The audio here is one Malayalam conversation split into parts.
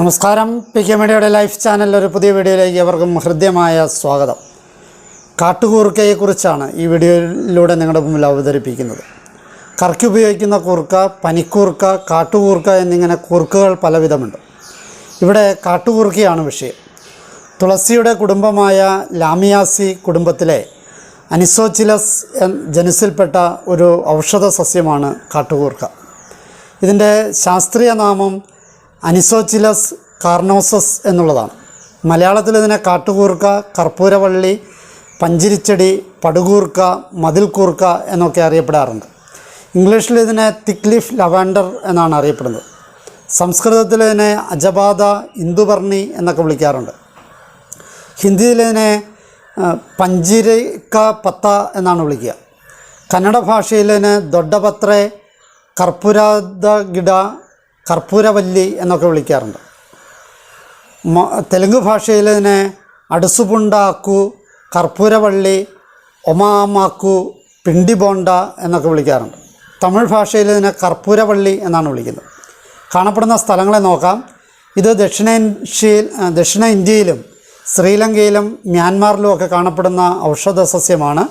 നമസ്കാരം. പി കെ മീഡിയയുടെ ലൈഫ് ചാനലിൽ ഒരു പുതിയ വീഡിയോയിലേക്ക് അവർക്കും ഹൃദ്യമായ സ്വാഗതം. കാട്ടുകൂർക്കയെക്കുറിച്ചാണ് ഈ വീഡിയോയിലൂടെ നിങ്ങളുടെ മുമ്പിൽ അവതരിപ്പിക്കുന്നത്. കറക്കി ഉപയോഗിക്കുന്ന കൂർക്ക പനിക്കൂർക്ക കാട്ടുകൂർക്ക എന്നിങ്ങനെ കൂർക്കകൾ പലവിധമുണ്ട്. ഇവിടെ കാട്ടുകൂർക്കയാണ് വിഷയം. തുളസിയുടെ കുടുംബമായ ലാമിയാസി കുടുംബത്തിലെ അനിസോച്ചിലസ് ജനുസിൽപ്പെട്ട ഒരു ഔഷധ സസ്യമാണ് കാട്ടുകൂർക്ക. ഇതിന്റെ ശാസ്ത്രീയ നാമം അനിസോച്ചിലസ് കാർണോസസ് എന്നുള്ളതാണ്. മലയാളത്തിൽ ഇതിനെ കാട്ടുകൂർക്ക കർപ്പൂരവള്ളി പഞ്ചിരിച്ചെടി പടുകൂർക്ക മതിൽകൂർക്ക എന്നൊക്കെ അറിയപ്പെടാറുണ്ട്. ഇംഗ്ലീഷിൽ ഇതിനെ തിക്ലിഫ് ലവാൻഡർ എന്നാണ് അറിയപ്പെടുന്നത്. സംസ്കൃതത്തിൽ ഇതിനെ അജബാദ ഇന്ദുപർണി എന്നൊക്കെ വിളിക്കാറുണ്ട്. ഹിന്ദിയിൽ ഇതിനെ പഞ്ചിരിക്ക പത്ത എന്നാണ് വിളിക്കുക. കന്നഡ ഭാഷയിൽ ഇതിനെ ദൊഡ്ഡപത്രേ കർപ്പുരാദ ഗിഡ കർപ്പൂരവല്ലി എന്നൊക്കെ വിളിക്കാറുണ്ട്. തെലുങ്ക് ഭാഷയിൽ ഇതിനെ അടുസുപുണ്ടാക്കു കർപ്പൂരവള്ളി ഒമാമാക്കു പിണ്ടിബോണ്ട എന്നൊക്കെ വിളിക്കാറുണ്ട്. തമിഴ് ഭാഷയിൽ ഇതിനെ കർപ്പൂരവള്ളി എന്നാണ് വിളിക്കുന്നത്. കാണപ്പെടുന്ന സ്ഥലങ്ങളെ നോക്കാം. ഇത് ദക്ഷിണേഷ്യയിൽ ദക്ഷിണ ഇന്ത്യയിലും ശ്രീലങ്കയിലും മ്യാൻമാറിലും ഒക്കെ കാണപ്പെടുന്ന ഔഷധ സസ്യമാണ്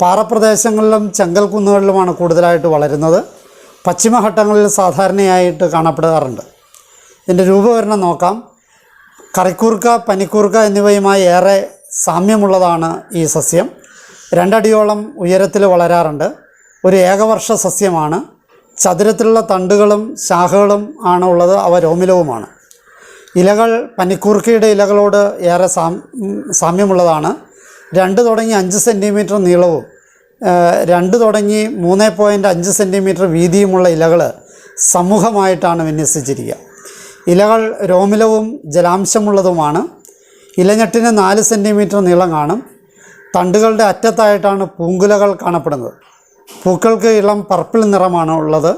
പാറപ്രദേശങ്ങളിലും ചെങ്കൽ കുന്നുകളിലുമാണ് കൂടുതലായിട്ട് വളരുന്നത്. പശ്ചിമഘട്ടങ്ങളിൽ സാധാരണയായിട്ട് കാണപ്പെടാറുണ്ട്. ഇതിന്റെ രൂപവരണം നോക്കാം. കറിക്കൂർക്ക പനിക്കൂർക്ക എന്നിവയുമായി ഏറെ സാമ്യമുള്ളതാണ് ഈ സസ്യം. രണ്ടടിയോളം ഉയരത്തിൽ വളരാറുണ്ട്. ഒരു ഏകവർഷ സസ്യമാണ്. ചതുരത്തിലുള്ള തണ്ടുകളും ശാഖകളും ആണ് ഉള്ളത്. അവ രോമിലവുമാണ്. ഇലകൾ പനിക്കൂർക്കയുടെ ഇലകളോട് ഏറെ സാമ്യമുള്ളതാണ്. രണ്ട് തുടങ്ങി അഞ്ച് സെന്റിമീറ്റർ നീളവും രണ്ട് തുടങ്ങി മൂന്ന് പോയിന്റ് അഞ്ച് സെന്റിമീറ്റർ വീതിയുമുള്ള ഇലകൾ സമൂഹമായിട്ടാണ് വിന്യസിച്ചിരിക്കുക. ഇലകൾ രോമിലവും ജലാംശമുള്ളതുമാണ്. ഇലഞ്ഞെട്ടിന് നാല് സെന്റിമീറ്റർ നീളം കാണും. തണ്ടുകളുടെ അറ്റത്തായിട്ടാണ് പൂങ്കുലകൾ കാണപ്പെടുന്നത്. പൂക്കൾക്ക് ഇളം പർപ്പിൾ നിറമാണ് ഉള്ളത്.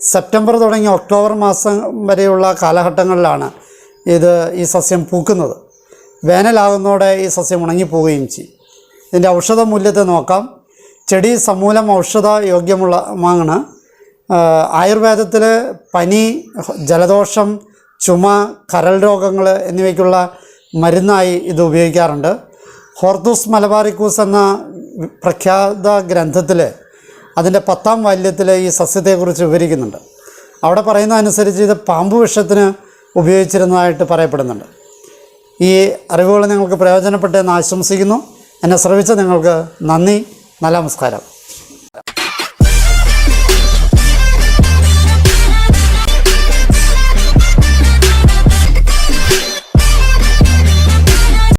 സെപ്റ്റംബർ തുടങ്ങി ഒക്ടോബർ മാസം വരെയുള്ള കാലഘട്ടങ്ങളിലാണ് ഇത് ഈ സസ്യം പൂക്കുന്നത്. വേനലാകുന്നതോടെ ഈ സസ്യം ഉണങ്ങിപ്പോവുകയും ചെയ്യും. ഇതിന്റെ ഔഷധ മൂല്യത്തെ നോക്കാം. ചെടി സമൂലം ഔഷധ യോഗ്യമുള്ള മാങ്ങണ. ആയുർവേദത്തിൽ പനി ജലദോഷം ചുമ കരൾ രോഗങ്ങൾ എന്നിവയ്ക്കുള്ള മരുന്നായി ഇത് ഉപയോഗിക്കാറുണ്ട്. ഹോർത്തൂസ് മലബാറിക്കൂസ് എന്ന പ്രഖ്യാത ഗ്രന്ഥത്തിൽ അതിന്റെ പത്താം വാല്യത്തിൽ ഈ സസ്യത്തെക്കുറിച്ച് വിവരിക്കുന്നുണ്ട്. അവിടെ പറയുന്ന അനുസരിച്ച് ഇത് പാമ്പ് വിഷത്തിന് ഉപയോഗിച്ചിരുന്നതായിട്ട് പറയപ്പെടുന്നുണ്ട്. ഈ അറിവുകൾ നിങ്ങൾക്ക് പ്രയോജനപ്പെട്ടെന്ന് ആശംസിക്കുന്നു. എന്നെ ശ്രമിച്ച നിങ്ങൾക്ക് നന്ദി. നമസ്കാരം.